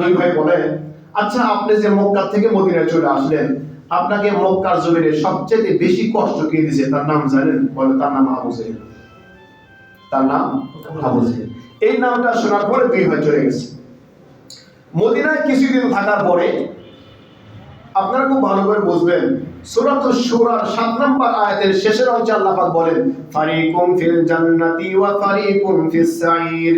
দুই ভাই বলে আচ্ছা আপনি যে মক্কা থেকে মদিনায় চলে আসলেন, আপনাকে মক্কার জমিনে সবচেয়ে বেশি কষ্ট কে দিয়েছে তার নাম জানেন? বলে, তার নাম আবু জেহেল। তার নাম আবু জেহেল। এই নামটা শোনার পরে দুই ভাই চলে গেছে। মদিনায় কিছুদিন থাকার পরে, আপনারা খুব ভালো করে বুঝবেন, সূরাত শুরার 7 নম্বর আয়াতের শেষের অংশে আল্লাহ বলেন, ফারিকুম ফিল জান্নাতি ওয়া ফারিকুম ফিস সাইর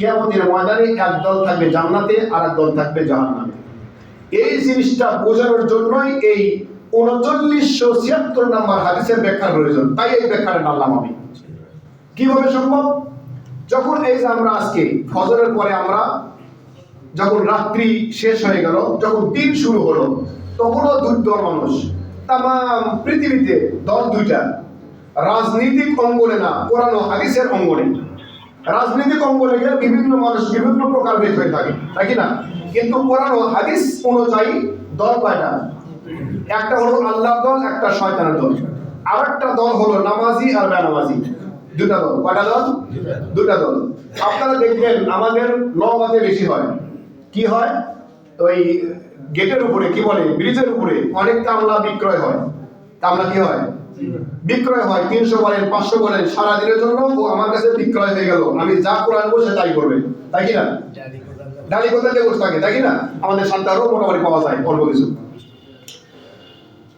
কিয়ামতের ময়দানে এক দল থাকবে জান্নাতে আর এক দল থাকবে জাহান্নামে। এই জিনিসটা বোঝানোর জন্যই এই উনচল্লিশশো ছিয়াত্তর নম্বর হাদিসের ব্যাখ্যার প্রয়োজন। তাই এই ব্যাখ্যাটা টানলাম আমি। কীভাবে সম্ভব? যখন এই যে আমরা আজকে ফজরের পরে আমরা যখন রাত্রি শেষ হয়ে গেল, যখন দিন শুরু হলো, তখনও দুই দল মানুষ। তাম পৃথিবীতে দল দুইটা। রাজনৈতিক অঙ্গনে না, কোরআন হাদিসের অঙ্গনে। রাজনৈতিক অঙ্গনে গেলে বিভিন্ন মানুষ বিভিন্ন প্রকার ভেদ হয়ে থাকে, তাই কি না? কিন্তু কোরআন ও হাদিস অনুযায়ী দল পায় না। একটা হলো আল্লাহ দল, একটা শয়তানের দল। আর একটা দল হলো নামাজি আর বেনামাজি। দুটা দল। কয়টা দল? দুটা দল। আপনারা দেখবেন আমাদের নবাতে বেশি হয়। কি হয়? ওই গেটের উপরে, কি বলে? ব্রিজের উপরে অনেক কামলা বিক্রয় হয়। কামলা কি হয়? বিক্রয় হয় তিনশো বলেন পাঁচশো বলেন সারাদিনের জন্য ও আমার কাছে বিক্রয় হয়ে গেল। আমি যা করে আনব সে তাই করবে। তাই কি না? ডালি কোথায় দিয়ে বসে থাকে তাই কি না? আমাদের সান্তারও মোটামুটি পাওয়া যায় অল্প কিছু।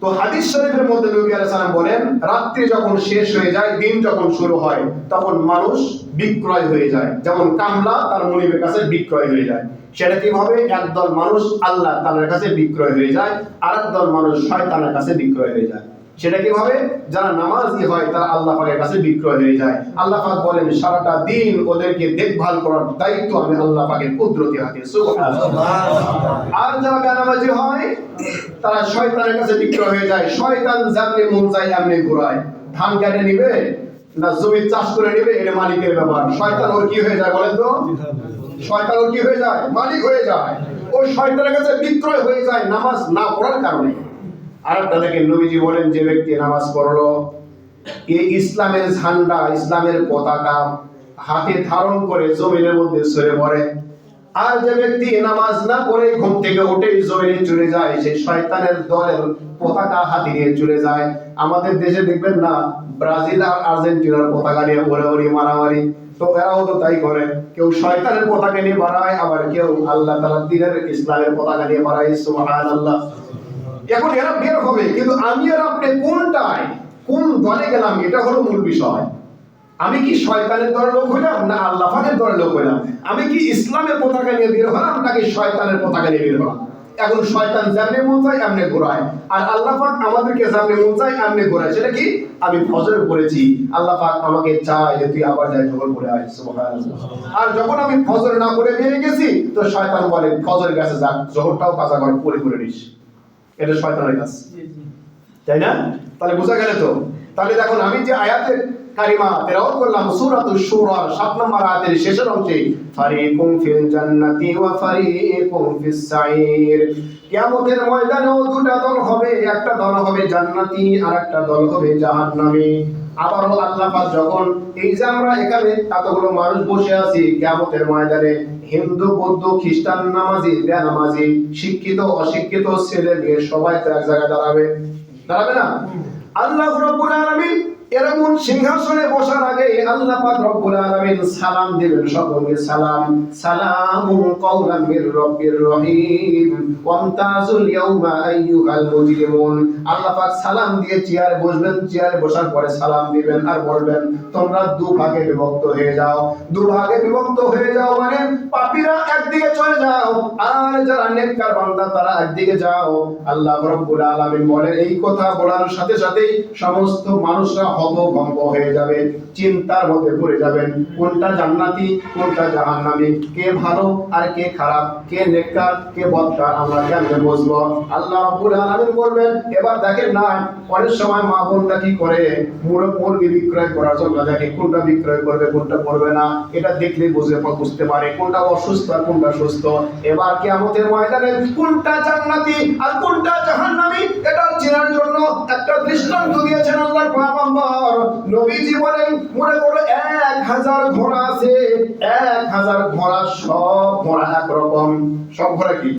তো হাদিস শরীফের মধ্যে নবী আলাইহিস সালাম বলেন রাত্রি যখন শেষ হয়ে যায় দিন যখন শুরু হয় তখন মানুষ বিক্রয় হয়ে যায়। যেমন কামলা তার মনিবের কাছে বিক্রয় হয়ে যায়। সেটা কীভাবে? একদল মানুষ আল্লাহ তাআলার কাছে বিক্রয় হয়ে যায় আর দল মানুষ শয়তানের কাছে বিক্রয় হয়ে যায়। সেটা কীভাবে? যারা নামাজি হয়, তারা আল্লাহ পাকের কাছে বিক্রয় হয়ে যায়। আল্লাহ পাক বলেন, সারাটা দিন ওদেরকে দেখভাল করার দায়িত্ব আমি আল্লাহ পাকের কুদরতি হাতে। আর যারা বেনামাজি হয়, তারা শয়তানের কাছে বিক্রয় হয়ে যায়। শয়তান যেমনি মন চাই এমনি ঘুরায়। ধান কেটে নিবে না জমি চাষ করে নিবে, এটা মালিকের ব্যাপার। শয়তান ওর কি হয়ে যায় বলেন তো? শয়তান ওর কি হয়ে যায়? মালিক হয়ে যায়। ওই শয়তানের কাছে বিক্রয় হয়ে যায় নামাজ না পড়ার কারণে। আর দেখেন নবীজি বলেন, যে ব্যক্তি নামাজ পড়ল ইসলামের ঝান্ডা, ইসলামের পতাকা, হাতে ধারণ করে জমিনের মধ্যে সরে পড়ে আর যে ব্যক্তি নামাজ না ঘুম থেকে উঠে জমিনে চলে যায় শয়তানের দলের পতাকা হাতে নিয়ে চলে যায়। আমাদের দেশে দেখবেন না, ব্রাজিল আর আর্জেন্টিনার পতাকা নিয়ে ওড়াউড়ি মারামারি। তো এরাও তো তাই করে। কেউ শয়তানের পতাকা নিয়ে বাড়ায়, আবার কেউ আল্লাহ তালা দিনের ইসলামের পতাকা নিয়ে বাড়ায়, সুবহানাল্লাহ। এখন এরা বের হবে, কিন্তু আমি আর আপনি কোনটায়, কোন দলে গেলাম, এটা হলো মূল বিষয়। আমি কি শয়তানের দলের লোক হইলাম, না আল্লাহ পাকের দলের লোক হইলাম? আমি কি ইসলামের পতাকা নিয়ে বের হলাম, নাকি শয়তানের পতাকা নিয়ে বের হলাম? এখন শয়তান যেমনি মন চায়, এমনি ঘোরায়। আর আল্লাহ পাক আমাদেরকে যেমনি মন চায়, এমনি ঘোরায়। সেটা কি? আমি ফজর পড়েছি। আল্লাহ পাক আমাকে চায় যে তুই আবার যাই জোহর পড়ে আয়। সুবহানাল্লাহ। আর যখন আমি ফজর না পড়ে বেরিয়ে গেছি, তো শয়তান বলে, ফজর গেছে, যাক, জোহরটাও কাজা করে, পড়ে করে নিস। এটা শয়তানের কাজ। তাই না? তাহলে বোঝা গেল তো? তাহলে দেখুন আমি যে আয়াতের কারিমা তেরাওয়াত করলাম সূরাতুশ শুরার 7 নম্বর আয়াতের শেষের অংশে ফারিকুম ফিল জান্নাতি ওয়া ফারিকুম ফিস কিয়ামতের ময়দানেও দুটা দল হবে একটা দল হবে জান্নাতি আর একটা দল হবে জাহান্নামী। আবারও আল্লাহ পাক যখন এই যে আমরা এখানে এতগুলো মানুষ বসে আছি কেমতের ময়দানে হিন্দু বৌদ্ধ খ্রিস্টান নামাজি বেনামাজি শিক্ষিত অশিক্ষিত ছেলে মেয়ে সবাই তো এক জায়গায় দাঁড়াবে। দাঁড়াবে না? আল্লাহ রব্বুল আলামিন এরকম সিংহাসনে বসার আগে আল্লাহ পাক রব্বুল আলামিন সালাম দিবেন সকলকে সালাম। সালামুন কওলাম মির রব্বির রহিম। ইয়াউমা আইয়ুহাল মুজরিমুন। আল্লাহ পাক সালাম দিয়ে চেয়ারে বসবেন, চেয়ারে বসার পরে সালাম দিবেন আর বলবেন, তোমরা দু ভাগে বিভক্ত হয়ে যাও। দু ভাগে বিভক্ত হয়ে যাও মানে পাপীরা একদিকে চলে যাও আর যারা নেককার বান্দা তারা একদিকে যাও। আল্লাহ রাব্বুল আলামিন বলেন, এই কথা বলার সাথে সাথেই সমস্ত মানুষরা হতভম্ব হয়ে যাবে, চিন্তার মধ্যে পড়ে যাবেন। কোনটা জান্নাতি, কোনটা জাহান্নামী? কে ভালো আর কে খারাপ? কে নেককার, কে বদকার? আমরা কেমনে বুঝব? আল্লাহ রাব্বুল আলামিন বলবেন, এবার দেখেন না অনেক সময় মা বোনরা কি করে? মুরগ মুরগি বিক্রয় করার জন্য দেখে কোনটা বিক্রয় করবে, কোনটা করবে না। এটা দেখলে বুঝে, বুঝতে পারে কোনটা অসুস্থ আর কোনটা সুস্থ। এবার কিয়ামতের ময়দানে কোনটা জান্নাতি আর কোনটা জাহান্নামী, এটা চেনার জন্য একটা দৃষ্টান্ত দিয়েছেন আল্লাহ পর নবীজি বলেন মনে করো এক হাজার ঘোড়া আছে, এক হাজার ঘোড়া সব ঘোড়া একরকম। সব ঘোড়া কি?